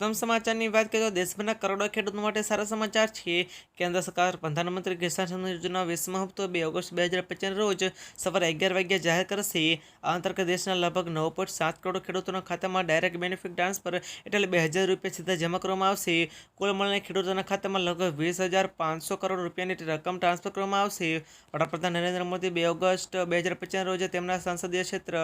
પ્રથમ સમાચારની વાત કરીએ તો દેશભરના કરોડો ખેડૂતો માટે સારા સમાચાર છે. કેન્દ્ર સરકાર, પ્રધાનમંત્રી કિસાન સન્માન યોજના વીસમો હપ્તો બે ઓગસ્ટ બે હજાર પચીસ રોજ સવારે અગિયાર વાગ્યે જાહેર કરશે. આ અંતર્ગત દેશના લગભગ નવ પોઈન્ટ સાત કરોડ ખેડૂતોના ખાતામાં ડાયરેક્ટ બેનિફિટ ટ્રાન્સફર એટલે બે હજાર રૂપિયા સીધા જમા કરવામાં આવશે. કુલ મળીને ખેડૂતોના ખાતામાં લગભગ વીસ હજાર પાંચસો કરોડ રૂપિયાની રકમ ટ્રાન્સફર કરવામાં આવશે. વડાપ્રધાન નરેન્દ્ર મોદી બે ઓગસ્ટ બે હજાર પચીસ રોજ તેમના સંસદીય ક્ષેત્ર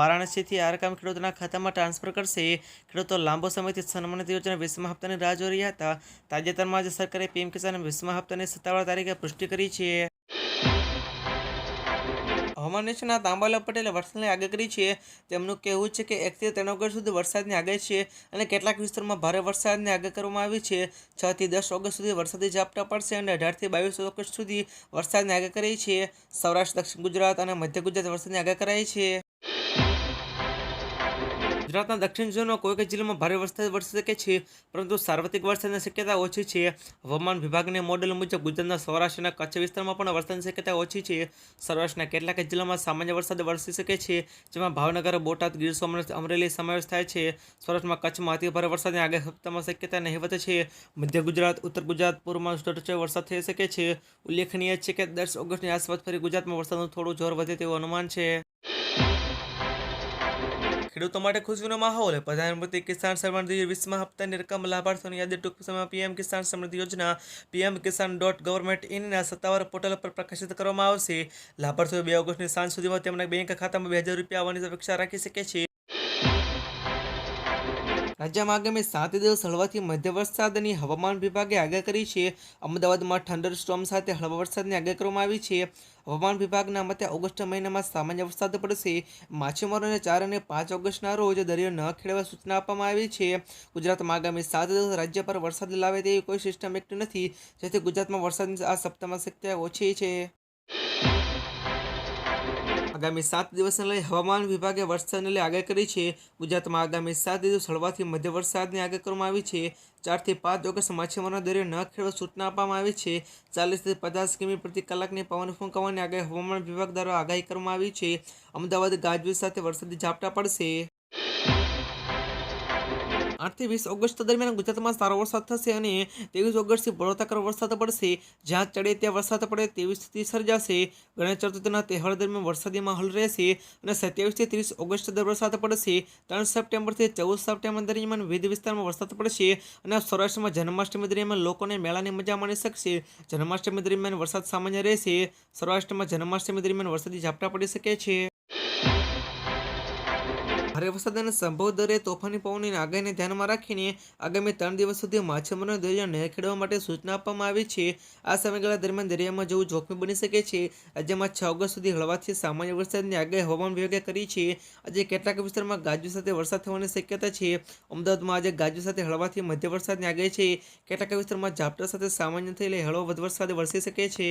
વારાણસીથી આ ખેડૂતોના ખાતામાં ટ્રાન્સફર કરશે. ખેડૂતો લાંબો સમયથી સન્માનિત યોજના વીસમા હપ્તાની રાહ જોઈ રહ્યા હતા. તાજેતરમાં જ સરકારે પીએમ કિસાન વીસમા હપ્તાની સત્તાવાર તારીખે પુષ્ટિ કરી છે. હવામાન નિષ્ણાત આંબાલાલ પટેલે વરસાદની આગાહી છે. તેમનું કહેવું છે કે એકથી ત્રણ ઓગસ્ટ સુધી વરસાદની આગાહી છે અને કેટલાક વિસ્તારોમાં ભારે વરસાદની આગાહી કરવામાં આવી છે. છ થી દસ ઓગસ્ટ સુધી વરસાદી ઝાપટા પડશે અને અઢારથી બાવીસ ઓગસ્ટ સુધી વરસાદની આગાહી કરી છે. સૌરાષ્ટ્ર, દક્ષિણ ગુજરાત અને મધ્ય ગુજરાત વરસાદની આગાહી કરાઈ છે. ગુજરાતના દક્ષિણ ઝોનમાં કોઈ જિલ્લામાં ભારે વરસાદ વરસી શકે છે, પરંતુ સાર્વત્રિક વરસાદની શક્યતા ઓછી છે. હવામાન વિભાગને મોડેલ મુજબ ગુજરાતના સૌરાષ્ટ્ર અને કચ્છ વિસ્તારમાં પણ વરસાદની શક્યતા ઓછી છે. સૌરાષ્ટ્રના કેટલાક જિલ્લામાં સામાન્ય વરસાદ વરસી શકે છે, જેમાં ભાવનગર, બોટાદ, ગીર સોમનાથ, અમરેલી સમાવેશ થાય છે. સૌરાષ્ટ્રમાં કચ્છમાં અતિ ભારે વરસાદની આગળ હપ્તામાં શક્યતા નહીવત છે. મધ્ય ગુજરાત, ઉત્તર ગુજરાત, પૂર્વમાં છૂટોછવાયો વરસાદ થઈ શકે છે. ઉલ્લેખનીય છે કે દસ ઓગસ્ટની આસપાસ ફરી ગુજરાતમાં વરસાદનું થોડું જોર વધે તેવું અનુમાન છે. ખેડૂતો માટે ખુશીનો માહોલ. પ્રધાનમંત્રી કિસાન સન્માન નિધિ વીસમા હપ્તાની રકમ લાભાર્થીઓની યાદી ટૂંક સમયમાં PM Kisan Samman Nidhi Yojana PM Kisan dot government ઇનના સત્તાવાર પોર્ટલ પર પ્રકાશિત કરવામાં આવશે. લાભાર્થીઓ બે ઓગસ્ટની સાંજ સુધીમાં તેમના બેંક ખાતામાં બે હજાર રૂપિયા આવવાની અપેક્ષા રાખી શકે છે. રાજ્યમાં આગામી સાત દિવસ હળવાથી મધ્ય વરસાદની હવામાન વિભાગે આગાહી કરી છે. અમદાવાદમાં થંડર સ્ટોર્મ સાથે હળવા વરસાદની આગાહી કરવામાં આવી છે. હવામાન વિભાગના મતે ઓગસ્ટ મહિનામાં સામાન્ય વરસાદ પડશે. માછીમારોને ચાર અને પાંચ ઓગસ્ટના રોજ દરિયો ન ખેડવા સૂચના આપવામાં આવી છે. ગુજરાતમાં આગામી સાત દિવસ રાજ્ય પર વરસાદ લાવે તેવી કોઈ સિસ્ટમ એક્ટ નથી. જેથી ગુજરાતમાં વરસાદની આ સપ્તાહમાં શક્યતા ઓછી છે. આગામી સાત દિવસને લઈ હવામાન વિભાગે વરસાદને લઈ આગાહી કરી છે. ગુજરાતમાં આગામી સાત દિવસ હળવાથી મધ્ય વરસાદની આગાહી કરવામાં આવી છે. ચારથી પાંચ ઓગસ્ટ માછીમારોના દરિયો ન ખેડવા સૂચના આપવામાં આવી છે. ચાલીસથી પચાસ કિમી પ્રતિ કલાકની પવન ફૂંકાવાની આગાહી હવામાન વિભાગ દ્વારા આગાહી કરવામાં આવી છે. અમદાવાદ ગાજવીજ સાથે વરસાદી ઝાપટા પડશે. આઠથી વીસ ઓગસ્ટ દરમિયાન ગુજરાતમાં સારો વરસાદ થશે અને ત્રેવીસ ઓગસ્ટથી બળોતાકર વરસાદ પડશે. જ્યાં ચડે ત્યાં વરસાદ પડે તેવી સ્થિતિ સર્જાશે. ગણેશ ચતુર્થીના તહેવાર દરમિયાન વરસાદી માહોલ રહેશે અને સત્યાવીસથી ત્રીસ ઓગસ્ટ દર વરસાદ પડશે. ત્રણ સપ્ટેમ્બરથી ચૌદ સપ્ટેમ્બર દરમિયાન વિવિધ વિસ્તારમાં વરસાદ પડશે અને સૌરાષ્ટ્રમાં જન્માષ્ટમી દરમિયાન લોકોને મેળાની મજા માણી શકશે. જન્માષ્ટમી દરમિયાન વરસાદ સામાન્ય રહેશે. સૌરાષ્ટ્રમાં જન્માષ્ટમી દરમિયાન વરસાદી ઝાપટા પડી શકે છે. ભારે વરસાદ અને સંભવ દરે તોફાની પવનની આગાહીને ધ્યાનમાં રાખીને આગામી ત્રણ દિવસ સુધી માછીમારોને દરિયો નહેર ખેડવા માટે સૂચના આપવામાં આવી છે. આ સમયગાળા દરમિયાન દરિયામાં જવું જોખમી બની શકે છે. રાજ્યમાં છ ઓગસ્ટ સુધી હળવાથી સામાન્ય વરસાદની આગાહી હવામાન વિભાગે કરી છે. આજે કેટલાક વિસ્તારમાં ગાજુ સાથે વરસાદ થવાની શક્યતા છે. અમદાવાદમાં આજે ગાજુ સાથે હળવાથી મધ્ય વરસાદની આગાહી છે. કેટલાક વિસ્તારમાં ઝાપટા સાથે સામાન્ય થઈ લઈ હળવો વરસાદ વરસી શકે છે.